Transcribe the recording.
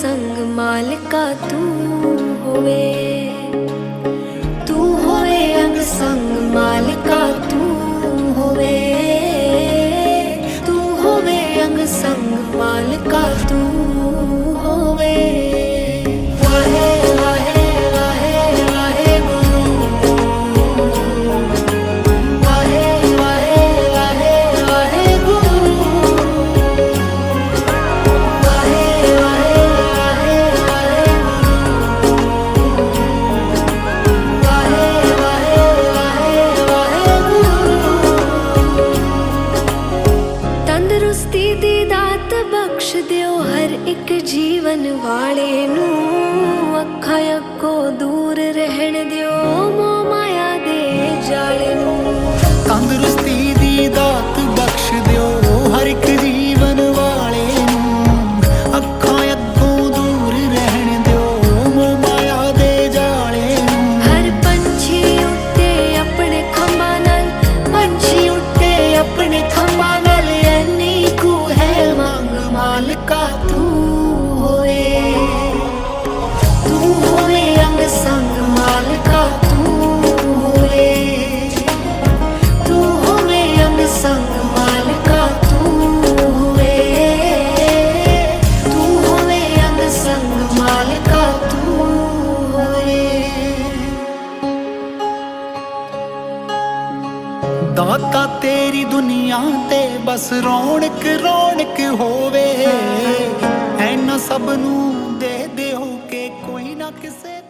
ਸੰਗ ਮਾਲਕਾ ਤੂੰ ਹੋਵੇ। ਤੂੰ ਹੋਏ ਅੰਗ ਸੰਗ ਮਾਲਕਾ ਤੂੰ ਹੋਵੇ। ਤੂੰ ਹੋਵੇ ਅੰਗ ਸੰਗ ਮਾਲਕਾ ਦੀ ਦਾਤ ਬਖਸ਼ ਦਿਓ ਹਰ ਇੱਕ ਜੀਵਨ ਵਾਲੇ ਨੂੰ। ਦਾਤਾ ਤੇਰੀ ਦੁਨੀਆ ਤੇ ਬਸ ਰੌਣਕ ਰੌਣਕ ਹੋਵੇ। ਐਨਾ ਸਭ ਨੂੰ ਦੇ ਦਿਓ ਕਿ ਕੋਈ ਨਾ ਕਿਸੇ